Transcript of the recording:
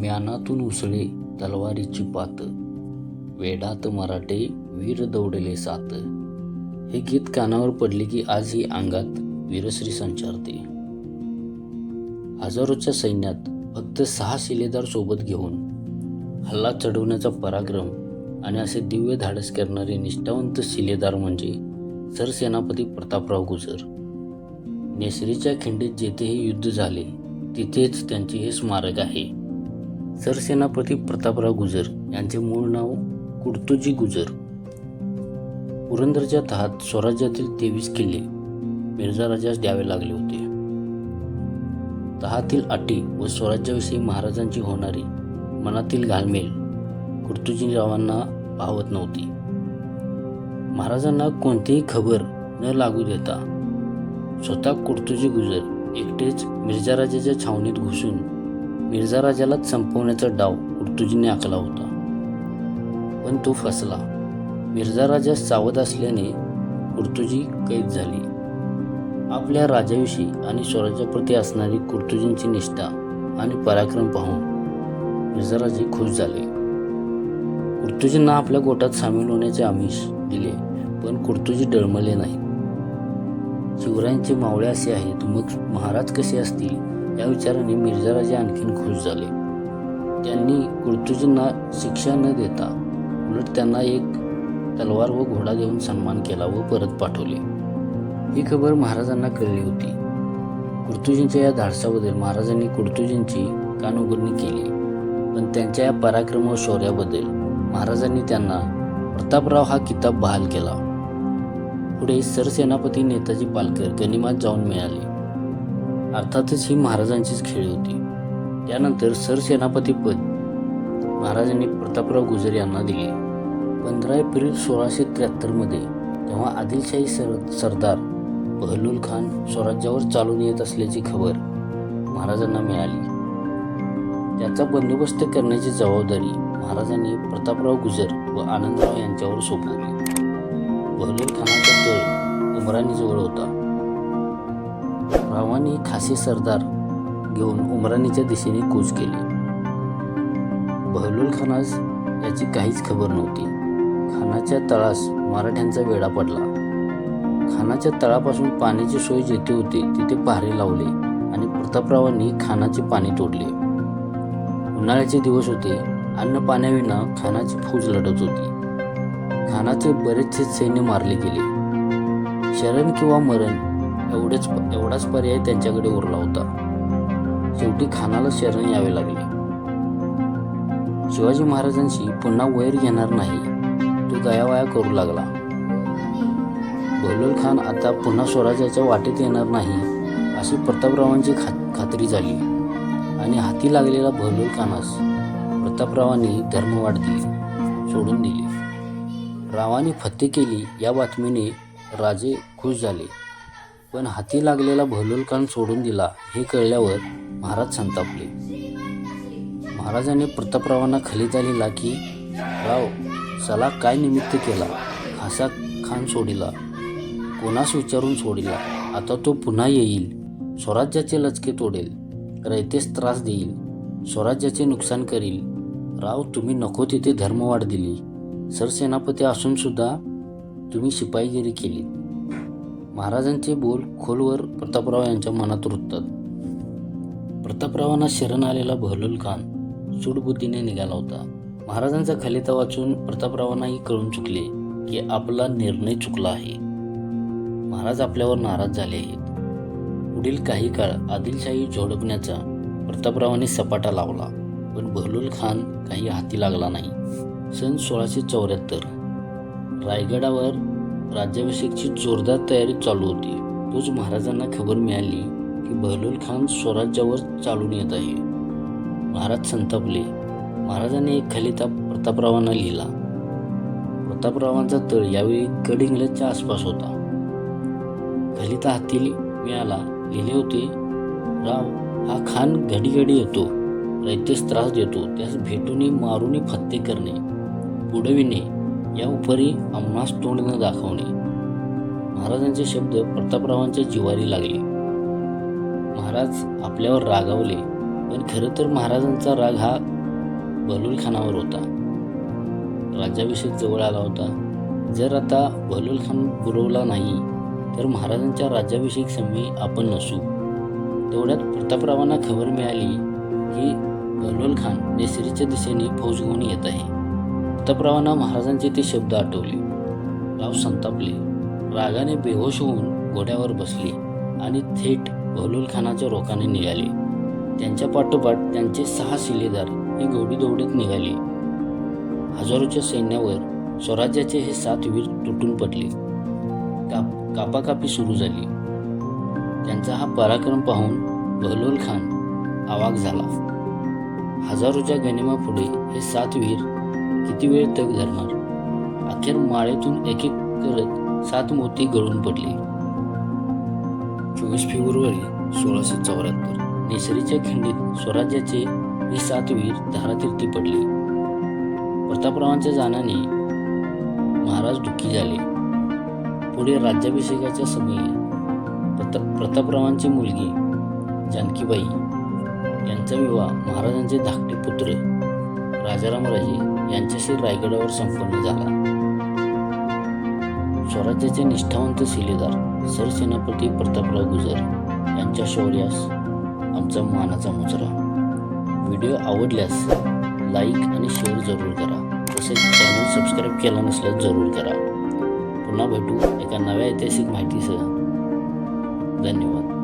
म्यानातून उसळे तलवारीची पात. वेडात मराठे वीर दौडले सात. हे गीत कानावर पडले की आजही अंगात वीरश्री संचारते. हजारोच्या सैन्यात फक्त सहा शिलेदार सोबत घेऊन हल्ला चढवण्याचा पराक्रम आणि असे दिव्य धाडस करणारे निष्ठावंत शिलेदार म्हणजे सरसेनापती प्रतापराव गुजर. नेसरीच्या खिंडीत जेथे हे युद्ध झाले तिथेच त्यांचे हे स्मारक आहे. सरसेनापती प्रतापराव गुजर यांचे मूळ नाव कुर्तुजी गुजर. पुरंदरच्या तहात स्वराज्यातील तेवीस किल्ले मिर्झा राजास द्यावे लागले होते. तहातील अटी व स्वराज्याविषयी महाराजांची होणारी मनातील घालमेल कुर्तुजीरावांना पाहवत नव्हती. महाराजांना कोणतीही खबर न लागू देता स्वतः कुर्तुजी गुजर एकटेच मिर्झा राजाच्या छावणीत घुसून मिर्झा राजालाच संपवण्याचा डाव कुर्तुजीने आखला होता. पण तो फसला. मिर्झा राजा सावध असल्याने कुर्तुजी कैद झाली. आपल्या राजाविषयी आणि स्वराज्याप्रती असणारी कुर्तुजींची निष्ठा आणि पराक्रम पाहून मिर्झाराजे खुश झाले. कुर्तुजींना आपल्या गोटात सामील होण्याचे आमिष दिले पण कुर्तुजी डळमले नाही शिवरायांचे मावळे असे आहेत मग महाराज कसे असतील? या विचाराने मिर्झाराजे आणखीन खुश झाले. त्यांनी कुर्तुजींना शिक्षा न देता उलट त्यांना एक तलवार व घोडा देऊन सन्मान केला व परत पाठवले. ही खबर महाराजांना कळली होती. कुर्तुजींच्या या धाडसाबद्दल महाराजांनी कुर्तुजींची कानउघडणी केली. पण त्यांच्या या पराक्रम व शौर्याबद्दल महाराजांनी त्यांना प्रतापराव हा किताब बहाल केला. पुढे सरसेनापती नेताजी पालकर गनिमात जाऊन मिळाले. अर्थातच ही महाराजांचीच खेळी होती. त्यानंतर सरसेनापती पद महाराजांनी प्रतापराव गुजर यांना दिले. पंधरा एप्रिल सोळाशे त्र्याहत्तरमध्ये तेव्हा आदिलशाही सर सरदार बहलूल खान स्वराज्यावर चालून येत असल्याची खबर महाराजांना मिळाली. त्याचा बंदोबस्त करण्याची जबाबदारी महाराजांनी प्रतापराव गुजर व आनंदराव यांच्यावर सोपवली. बहलूल खानाचा तळ उमराणीजवळ होता. रावांनी खासी सरदार घेऊन उमराणीच्या दिशेने कूच केली. बहलूल खानास याची काहीच खबर नव्हती. खानाच्या तळास मराठ्यांचा वेढा पडला. खानाच्या तळापासून पाण्याची सोय जेथे होती तिथे पहारे लावले आणि प्रतापरावांनी खानाचे पाणी तोडले. उन्हाळ्याचे दिवस होते. अन्न पाण्याविना खानाची फौज लढत होती. खानाचे बरेचसे सैन्य मारले गेले. शरण किंवा मरण एवढेच एवढाच पर्याय त्यांच्याकडे उरला होता. शेवटी खानाला शरण यावे लागले. शिवाजी महाराजांशी पुन्हा वैर घेणार नाही तो गयावया करू लागला. बहलोल खान आता पुन्हा स्वराज्याच्या वाटेत येणार नाही अशी प्रतापरावांची खा खात्री झाली. आणि हाती लागलेला बहलोल खानास प्रतापरावांनी धर्मवाट दिली सोडून दिली. रावाने फत्ते केली या बातमीने राजे खुश झाले. पण हाती लागलेला बहलोल सोडून दिला हे कळल्यावर महाराज संतापले. महाराजांनी प्रतापरावांना खलिता लिहिला की राव चला काय निमित्त केला? खासा खान सोडिला. कोणास विचारून सोडिला? आता तो पुन्हा येईल. स्वराज्याचे लचके तोडेल. रयतेस त्रास देईल. स्वराज्याचे नुकसान करील. राव तुम्ही नको तिथे धर्मवाढ दिली. सरसेनापती असूनसुद्धा तुम्ही शिपाईगिरी केली. महाराजांचे बोल खोलवर प्रतापराव यांच्या मनात रुततात प्रतापरावांना शरण आलेला बहलोल खान सूडबुद्धीने निघाला होता. महाराजांचा खलिता वाचून प्रतापरावांनाही कळून चुकले की आपला निर्णय चुकला आहे. महाराज आपल्यावर नाराज झाले आहेत. पुढील काही काळ आदिलशाही झोडपण्याचा प्रतापरावांनी सपाटा लावला पण बहलूल खान काही हाती लागला नाही. सन सोळाशे चौऱ्याहत्तर रायगडावर राज्याभिषेकची जोरदार तयारी चालू होती. तोच महाराजांना खबर मिळाली की बहलोल खान स्वराज्यावर चालून येत आहे. महाराज संतापले. महाराजांनी एक खलिता प्रतापरावांना लिहिला. प्रतापरावांचा तळ यावेळी गड इंग्लजच्या आसपास होता. खलिता हाती मिळाला. लिहिले होते राव हा खान घडी घडी येतो. रयतेस त्रास देतो. त्यास भेटूनही मारूनही फत्ते करणे. पुढविणे या उपरी आम्हास तोंड न दाखवणे. महाराजांचे शब्द प्रतापरावांच्या जिवारी लागले. महाराज आपल्यावर रागावले पण खरं तर महाराजांचा राग हा बलुलखानावर होता. राज्याभिषेक जवळ आला होता. जर आता बलुलखान खान नाही तर महाराजांच्या राज्याभिषेक संमी आपण नसू. तेवढ्यात प्रतापरावांना खबर मिळाली की बलुलखान खान नेसरीच्या दिशेने फौज घेऊन येत आहे. प्रतापरावांना महाराजांचे ते शब्द आठवले. राव संतापले. रागाने बेहोश होऊन घोड्यावर बसले आणि थेट बहलोल खानाच्या रोखाने निघाले. त्यांच्या पाठोपाठ त्यांचे सहा शिलेदार हे घोडी दौडीत निघाले. हजारोच्या सैन्यावर स्वराज्याचे हे सात वीर तुटून पडले. काप कापाकापी सुरू झाली. त्यांचा हा पराक्रम पाहून बहलोल खान आवाक झाला. हजारोच्या गनिमापुढे हे सात वीर किती वेळ तग धरणार? अखेर माळेतून एक एक करत सात मोती गळून पडले. चोवीस फेब्रुवारी सोळाशे चौऱ्याहत्तर. नेसरीच्या खिंडीत स्वराज्याचे हे सात वीर धारातीर्थी पडले. प्रतापरावांच्या जाण्याने महाराज दुःखी झाले. पुढे राज्याभिषेकाच्या समयी प्रता प्रतापरावांची मुलगी जानकीबाई यांचा विवाह महाराजांचे धाकटे पुत्र राजारामराजे यांच्याशी रायगडावर संपन्न झाला. स्वराज्याचे निष्ठावंत शिलेदार सरसेनापती प्रतापराव गुजर यांच्या शौर्यास आमचा मानाचा मुजरा. व्हिडिओ आवडल्यास लाईक आणि शेअर जरूर करा. तसेच चॅनल सबस्क्राईब केला नसल्यास जरूर करा. पुन्हा भेटू एका नव्या ऐतिहासिक माहितीसह. धन्यवाद.